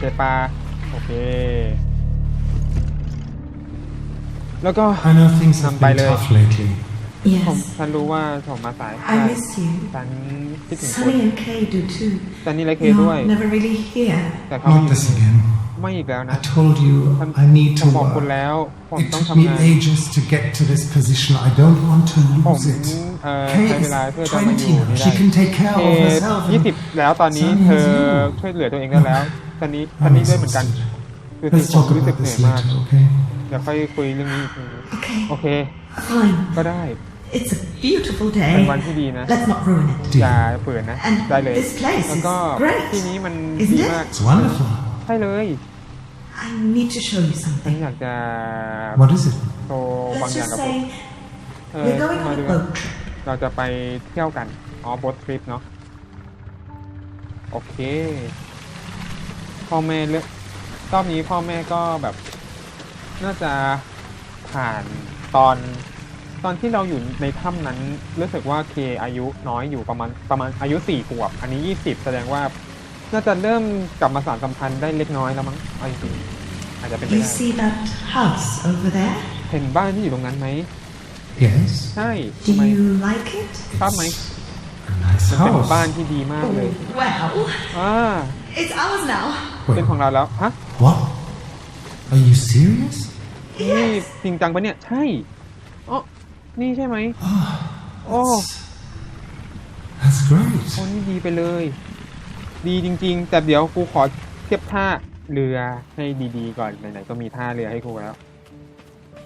ขึ้นเรือใช่ปะโอเค แล้วก็ I know things have Nằm bài been lời. tough lately. ผม Yes. ฉันรู้ว่าผมมาสาย I miss you. ฉันคิดถึงคุณ Sunny and Kay do too. แต่นี่ไรเคด้วย You're never really here. แต่เขาไม่ Not อยู่ this again. ไม่อีกแล้ว I นะ told you ฉัน I need ผม to บอกคุณ work. แล้ว ผม It ต้อง took ทำ me งาน ages to get to this position. I don't want to ผม lose it. เอ่อ Kay ใช้เว is ลาเพื่อจะมาอ20ยู่ now. นี่ได้ She can take care เอ of herself. ยี่ and- สิบแล้วตอนนี้ Sunny เธอ is you. ช่วยเหลือตัวเองได้แล้ว ตอนนี้ตอน I'm นี้ด้วยเหมือนกัน exhausted. คือ Let's ผม talk รู้สึก about เหนื่อย this มาก later, okay? เดี๋ยวค่อยคุยเรื่องนี้อีกที Okay. โอเค Fine. ก็ได้ It's a beautiful เป็นวัน day. ที่ดีนะ Let's not ruin it. อย่าเปิดนะ And ได้เลย this place แล้วก็ is great, ที่นี้มัน isn't ดี it? มาก It's wonderful. ใช่เลย I need to show you ฉัน something. อยากจะ What is it? โชว์บาง Let's อย่าง just กับผม say เออ we're going มา on ดู a กัน boat trip. เราจะไปเที่ยวกัน อ๋อ b บ t ทริปเนาะ โอเค พ่อแม่เลือกรอบนี้พ่อแม่ก็แบบ น่าจะผ่านตอน ตอนที่เราอยู่ในถ้ำนั้นรู้สึกว่าเคอายุน้อยอยู่ประมาณประมาณอายุสี่ขวบ อันนี้ยี่สิบแสดงว่า น่าจะเริ่มกลับมาสานสัมพันธ์ได้เล็กน้อยแล้วมั้งเอาจริงๆอาจจะเป็นไป You ได้ see that house over there? เห็นบ้านที่อยู่ตรงนั้นไหม Yes. ใช่ Do ทำไม you like it? ชอบไหม A nice มันเป็น house. บ้านที่ดีมากเลย Well, อ่า it's ours now. เป็น Wait, ของเราแล้ว ฮะ what? Are you serious? นี่จริงจังปะเนี่ย ใช่อ๋อนี่ใช่ไหม โอ้ That's great. โอ้นี่ดีไปเลย ดีจริง ๆ แต่เดี๋ยวกูขอเทียบท่าเรือให้ดีๆก่อน ไหนๆ ก็มีท่าเรือให้กูแล้ว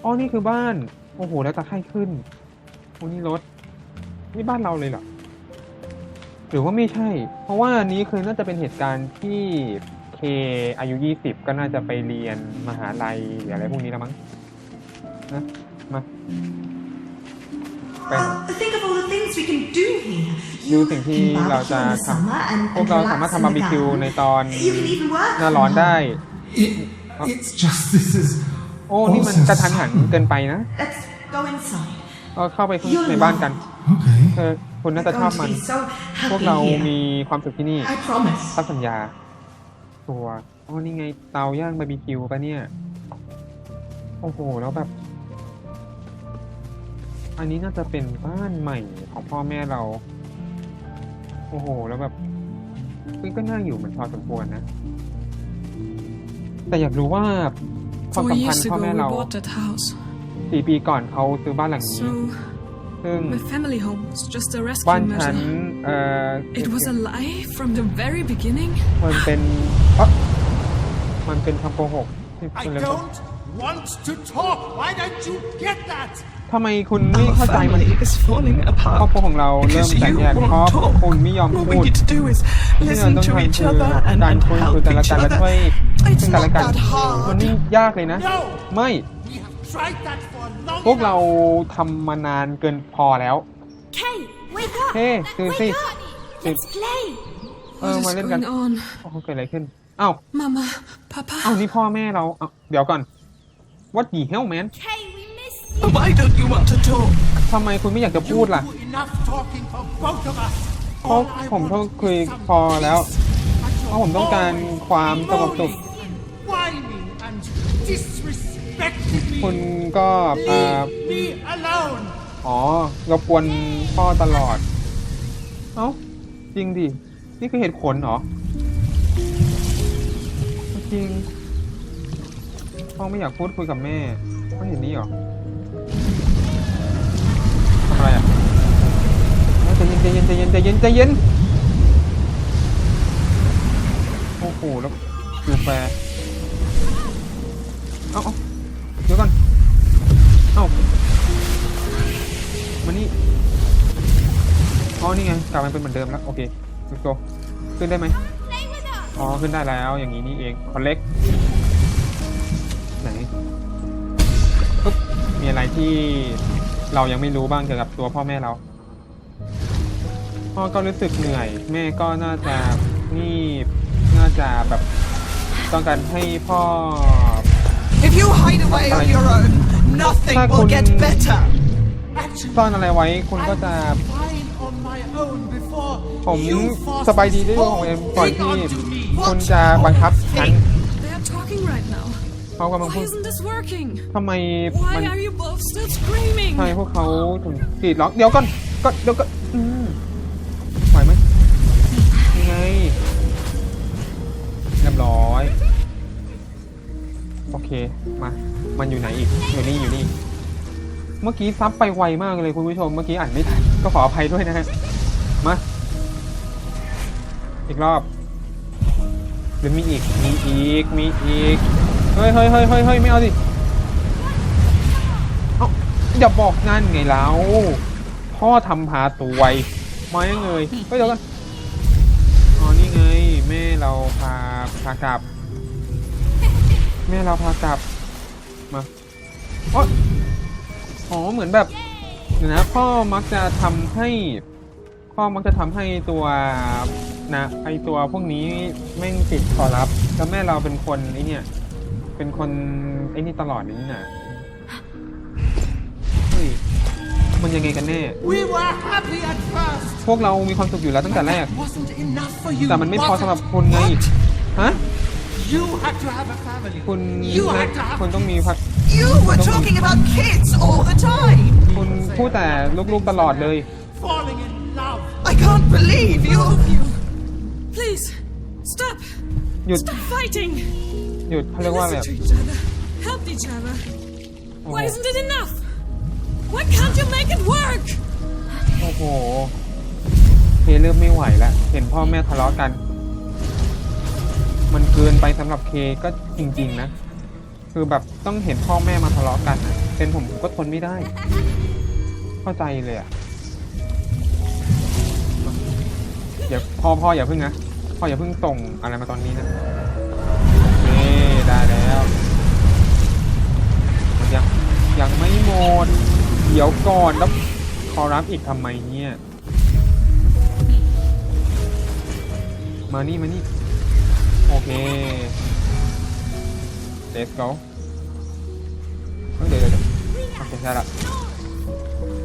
อ๋อ นี่คือบ้าน โอ้โห แล้วตะไคร่ขึ้น โอ้นี่รถ นี่บ้านเราเลยเหรอ หรือว่าไม่ใช่ เพราะว่าอันนี้คือน่าจะเป็นเหตุการณ์ที่เคอายุ20ก็น่าจะไปเรียนมหาลัยหรืออะไรพวกนี้แล้วมั้งนะมาไป Well, think of all the things we can do here. ดู You สิ่งที่ can เราจะ barbecue in the ท summer and, ำพวก and เราสามารถ relax ทำ in บาร์ the บีคิว garden. ในตอน You can even work หน้าร้อน from ได้ home. It, it's just this is โอ้ นี่มันกระทันหันเกินไปนะ Let's go inside. ก็เข้าไปข้างในบ้านกัน okay. เธอ คุณน่า We're จะชอบ going มัน to be so พวก happy เรา here. มีความสุขที่นี่ I promise. พักสัญญา ตัวอ๋อนี่ไงเตาย่างบาร์บีคิวปะเนี่ย โอ้โห แล้วแบบ อันนี้น่าจะเป็นบ้านใหม่ของพ่อแม่เรา โอ้โห แล้วแบบมันก็น่าอยู่เหมือนพอสมควรนะ แต่อยากรู้ว่าความ Four สัมพัน years ธ์พ่อ ago, แม่ we เรา bought that house. สี่ปีก่อนเขาซื้อบ้านหลังนี้ So, ซึ่ง my family home was just a บ้าน rescue ฉัน measure. เอ่อ It was a lie from the very beginning. มันเป็นเอ๊ะมันเป็นคำโกหกที่ I คุณเล่น don't want to talk. Why don't you get that? ทำไมคุณไม่ Our เข้าใจมัน family is falling ครอบ apart ครัวของเราเริ่ม because แตก you แยกเพ won't ราะ talk. คุณไม่ยอม What พู we ด need to do is ที่เรา listen ต้อง to ทำ each คือ other and, การ and คุยคุย help กันและ each กันและ other. ช่วย It's ซึ่งกันและ not กัน that hard. มันไม่ยากเลยนะ No. ไม่ พวกเรา enough. ทำมานานเกินพอแล้ว Kay, wake up! Hey, ตื่นสิ wake up! Let's play! เออ What มา is เล่นกัน going on? โอ้โหเกิดอะไรขึ้นอ้าว Mama, Papa. อ้าวนี่พ่อแม่เราอ้าวเดี๋ยวก่อน What the hell man Kay, we miss you! Why don't you want to talk? ทำไมคุณไม่อยากจะพูดล่ะ You do enough talking for both of us. เพราะ All I ผม want ต้อง is คุย some พอแล้ว peace. But เพราะผมต้องการ you're ความสงบสุข คุณก็เอ่อ Leave me alone. อ๋อรบกวนพ่อตลอด เอ้า จริงดิ นี่คือเหตุผลเหรอ จริง พ่อไม่อยากพูดคุยกับแม่ไม่เห็นนี่เหรอทำอะไรอะใจเย็นใจเย็นใจเย็นใจเย็นใจเย็น โอ้โห แล้วดูแฟร์เอ้า อ๋อนี่ไงกลับมาเป็นเหมือนเดิมแล้ว โอเค let's go ขึ้นได้ไหม Play with us! อ๋อ ขึ้นได้แล้วอย่างนี้นี่เองคอนเล็กไหนปึ๊บมีอะไรที่เรายังไม่รู้บ้างเกี่ยวกับตัวพ่อแม่เรา พ่อก็รู้สึกเหนื่อย แม่ก็น่าจะนี่น่าจะแบบต้องการให้พ่อ If you hide away on your own, nothing Ta will kun- get better. Actually, ซ่อนอะไรไว้คุณก็จะ ผผม You สบายดีด้วยตัวของเองก่อนที่คุณจะบังคับฉัน They are talking right now. เขากำลัง Why พูด isn't this working? ทำไมมัน Why are you both still screaming? ทำไมพวกเขาถึงกรีดร้องเดี๋ยวก่อนก็เดี๋ยวก็อืมไหวไหมยังไงเรียบร้อย โอเค มา มันอยู่ไหนอีก อยู่นี่อยู่นี่ เมื่อกี้ซับไปไวมากเลยคุณผู้ชม เมื่อกี้อ่านไม่ทัน ก็ขออภัยด้วยนะฮะมา อีกรอบหรือมีอีก มีอีก มีอีก เฮ้ยเฮ้ยเฮ้ยเฮ้ยเฮ้ยไม่เอาสิเอ้าอย่าบอกนั่นไงแล้ว พ่อทำพาตัวไวมายังเลยเฮ้ยเดี๋ยวกันอ๋อนี่ไง แม่เราพาพากลับ แม่เราพากลับ มาอ๋ออ๋อเหมือนแบบเดี๋ยวนะพ่อมักจะทำให้ พ่อมักจะทำให้ตัวนะไอตัวพวกนี้แม่งติดขอรับ แล้วแม่เราเป็นคนไอเนี่ย เป็นคนไอนี่ตลอดนี่นะเฮ้ยมันยังไงกันแน่ We were happy at first. พวกเรามีความสุขอยู่แล้วตั้งแต่แรก That wasn't enough for you. แต่มันไม่พอ was it? สำหรับคุณไง ฮะ You had to have a family. คุณ You นะ had to have คุณต้องมีพัก You were talking about kids all the time. คุณพูดแต่ลูกๆตลอดเลย can't believe you. Please, stop. หยุด Stop fighting. หยุดเขาเรียกว่าแบบ Listen to each other. Help each other. โอ้โห Why isn't it enough? Why can't you make it work? โอ้โหเคเริ่มไม่ไหวแล้ว เห็นพ่อแม่ทะเลาะกัน มันเกินไปสำหรับเคก็จริง ๆ นะ คือแบบต้องเห็นพ่อแม่มาทะเลาะกันนะเป็นผมผมก็ทนไม่ได้ เข้าใจเลยอะ อย่าพ่อพ่ออย่าเพิ่งนะพ่ออย่าเพิ่งส่งอะไรมาตอนนี้นะโอเคได้แล้วยังยังไม่หมดเดี๋ยวก่อนแล้วขอรับอีกทำไมเนี่ยมานี่มานี่โอเค let's go เฮ้ยเดี๋ยวเดี๋ยวเดี๋ยวโอเคได้ละ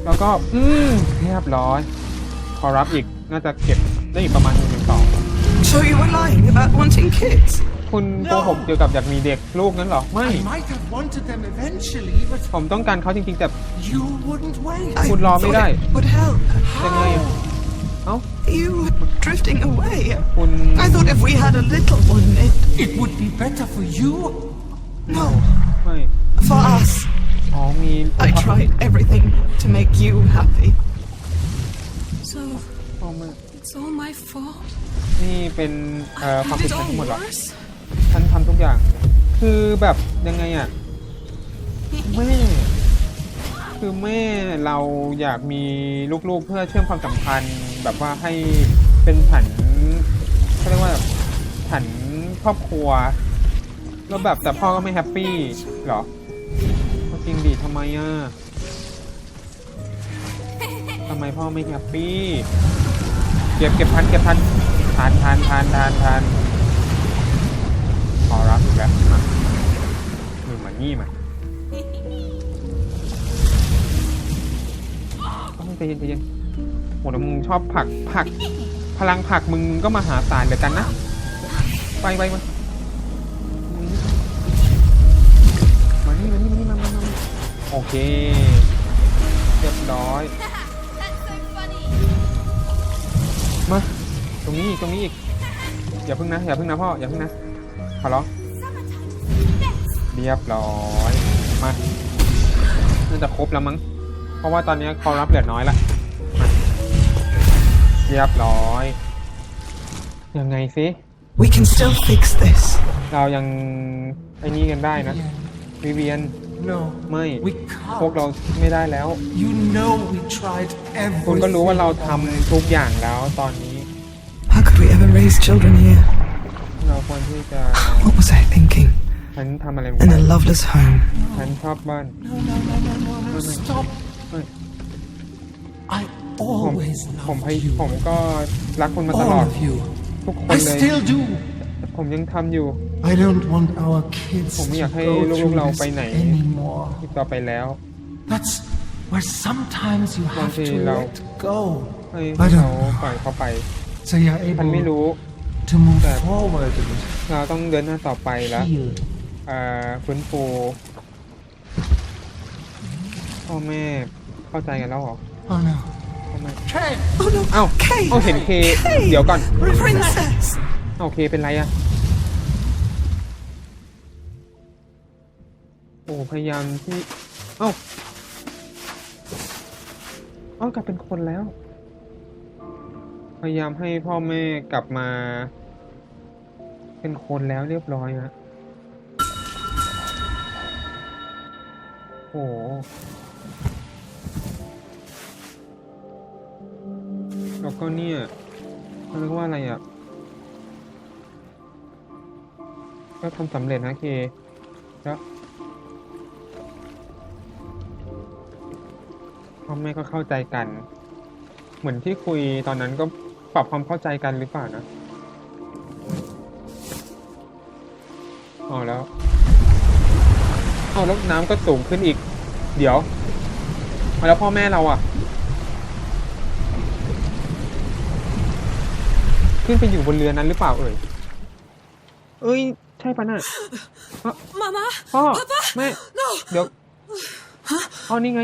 แล้วก็ อืมเรียบร้อย ขอรับอีกน่าจะเก็บ ได้อีกประมาณหนึ่งถึงสอง So you were lying about wanting kids. คุณโกหกเกี่ยวกับอยากมีเด็กลูกนั้นเหรอ ไม่ I might have wanted them eventually, but ผมต้องการเขาจริงๆแต่ you wouldn't wait. I Would law me thought die. it would help. ยังไงอะเอ้า You were drifting away. คุณ I thought if we had a little one, it... It would be better for you. No, ไม่ for us. อ๋อมี I tried everything to make you happy. So, พ่อแม่ it's all my fault. นี่เป็นเอ่อ I ความ made ผิด it ฉัน all ทั้งหมดเหรอ worse. ฉันทำทุกอย่าง คือแบบยังไงอะ แม่ คือแม่เราอยากมีลูกๆเพื่อเชื่อมความสัมพันธ์ แบบว่าให้เป็นฉันเขาเรียกว่าแบบฉันครอบครัว แล้วแบบแต่พ่อก็ไม่แฮปปี้เหรอก็จริงดิทำไมอะทำไมพ่อไม่แฮปปี้ เก็บเก็บทันเก็บทันทานทานทานทานทานขอรับอีกแล้วมามือมานี่มาต้องใจเย็นใจเย็นโหแล้วมึงชอบผักผัก พลังผักมึงก็มาหาศาลเหลือกันนะ ไปไปมามานี่มานี่มานี่มามามามาโอเค เรียบร้อย ตรงนี้อีกตรงนี้อีก อย่าพึ่งนะ อย่าพึ่งนะพ่อ อย่าพึ่งนะ ขอร้อง Summertime. Best. เรียบร้อย มา น่าจะครบแล้วมั้ง เพราะว่าตอนนี้เขารับเหลือน้อยละมาเรียบร้อย ยังไงซิ We can still fix this. เรายังไอ้นี่กันได้นะ วิเวียน No, ไม่ we พวก can't. เราไม่ได้แล้ว You know we tried คุณก็รู้ว่า everything. เราทำทุกอย่างแล้วตอนนี้ How could we ever raise children here? เราควรที่จะ What was I thinking? ฉันทำอะไรลง In ไป a loveless home. ฉันชอบบ้าน No, no, no, no, no, no, stop. ไม่ I ผม always ผม loved พย you. ผมก็รักคุณมาตลอ All ด of you. ทุกคน I เลย still do. ผมยังทำอยู่ I don't want our kids ผมไม่ to อยากให้ go ลูก through ๆเรา this ไปไหน anymore. อีกต่อไปแล้ว That's where sometimes you have to Monty, no. let go. ให้ไม่ได้เขาปล่อยเขาไป they are ฉันไม่ able รู้ to move That- forward and เราต้องเดินหน้าต่อไปแล้ว heal. เอ่อฟื้นฟูพ่อแม่เข้าใจกันแล้วเหรอ Oh no. พ่อแม่ Kate! Oh no. เอ้า Kate! เอ้าเห็นเค เดี๋ยวก่อน Princess! เอ้าเคเป็นไรอะโอ้พยายามที่ เอ้า เอ้ากลับเป็นคนแล้วพ ยายามให้พ่อแม่กลับมา เป็นคนแล้วเรียบร้อยฮะโอ้โหแล้วก็เนี่ยเขาเรียกว่าอะไรอะ ก็ทำสำเร็จนะเคแล้วพ่อแม่ก็เข้าใจกัน เหมือนที่คุยตอนนั้นก็ ปรับความเข้าใจกันหรือเปล่านะอ๋อแล้วเอาแล้วน้ำก็สูงขึ้นอีก เดี๋ยวเอาแล้วพ่อแม่เราอะ ขึ้นไปอยู่บนเรือนั้นหรือเปล่าเอ่ยเอ้ย ใช่ปะน่ะ Mama! พ่อ Papa! แม่ No! เดี๋ยวอ๋อนี่ไง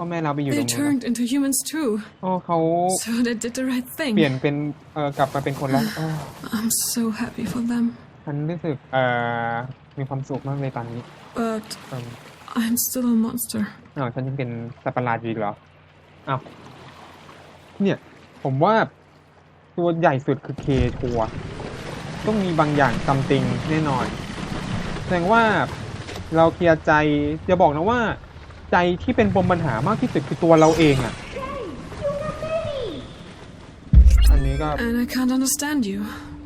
พ่อแม่เราไปอยู่ตร They งนู้น turned into humans too, อ๋อเขา so they did the right เปลี่ย thing. นเป็นเอ่อกลับมาเป็นคนแล้วอ๋อ I'm so happy for them, ฉันรู้สึกเอ่อมีความสุขมากเลยตอนนี้ but เอิ่ม I'm still a monster. อ้าวฉันยังเป็นสัตว์ประหลาดอยู่อีกเหรอ อ้าว เนี่ย ผมว่าตัวใหญ่สุดคือเคทัวร์ต้องมีบางอย่างซัมติงแน่นอน แสดงว่าเราเคลียร์ใจจะบอกนะว่า ใจที่เป็นปมปัญหามากที่สุดคือตัวเราเองอะอันนี้ก็ And I can't understand you.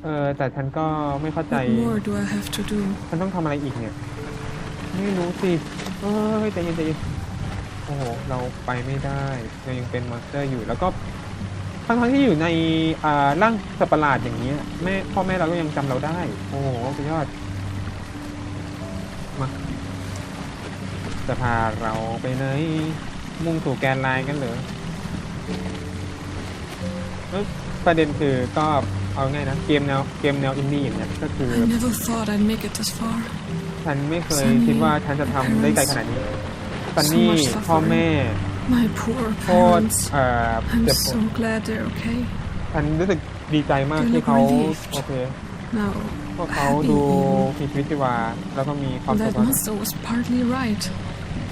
เออแต่ฉันก็ไม่เข้าใจ What more do I have to do? ฉันต้องทำอะไรอีกเนี่ย ไม่รู้สิเอ้ยใจเย็นใจเย็นโอ้โห เราไปไม่ได้เรายังเป็นมอนสเตอร์อยู่แล้วก็ทั้งทั้งๆที่อยู่ในอ่าร่างสัตว์ประหลาดอย่างนี้ยแม่พ่อแม่เราก็ยังจำเราได้ โอ้โหสุดยอดมา จะพาเราไปไหนมุ่งสู่แกนไลน์กันเหรอเอ้ยประเด็นคือก็เอาง่ายนะ เกมแนวเกมแนวอินดี้อย่างเงี้ยก็คือ I never thought I'd make it this far. ฉันไม่เคย Sunny คิดว่าฉันจะทำได้ไกลขนาดนี้ซันนี่ So much suffering พ่อแม่ My poor โคตร parents. เอ่อ I'm เจ็บปวด so glad they're okay. ฉันรู้สึกดีใจมาก They ที่ look เขา relieved. โอเค Now, พวกเขา happy ดู and มีชีวิตชีวาแล้วก็มีความสุข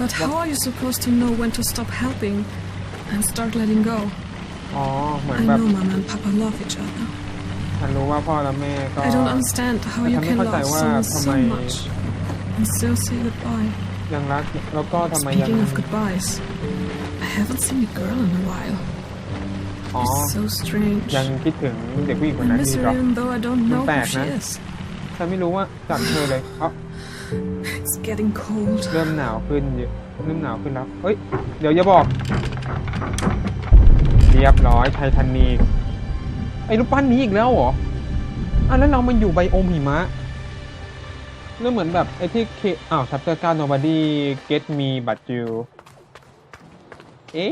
that มาก monster was partly right. But how are you supposed to know when to stop helping and start letting go? อ๋อ เหมือน I แบบ know Mama and Papa love each other. ฉันรู้ว่าพ่อและแม่ก็ I don't understand how you But can I'm not love sure someone why- so why- much and still say goodbye. ยังรัก แล้วก็ทำไมยัง Speaking of goodbyes, I haven't seen a girl in a while. อ๋อ It's so strange. ยังคิดถึงเด็กผู้หญิงคน I นั้น miss ดี her หรอ even though I don't know who back, she huh? is. ฉันไม่รู้ว่าจากเธอเลยเอ้า It's getting cold. เริ่มหนาวขึ้นเยอะเริ่มหนาวขึ้นแล้วเฮ้ย เดี๋ยวอย่าบอก เรียบร้อยไททานิกไอ้รูปปั้นนี้อีกแล้วเหรออะแล้วเรามันอยู่ไบโอมหิมะแล้วเหมือนแบบไอ้ที่เคอ้าวชัปเตอร์การ nobody get me but you เอ๊ะ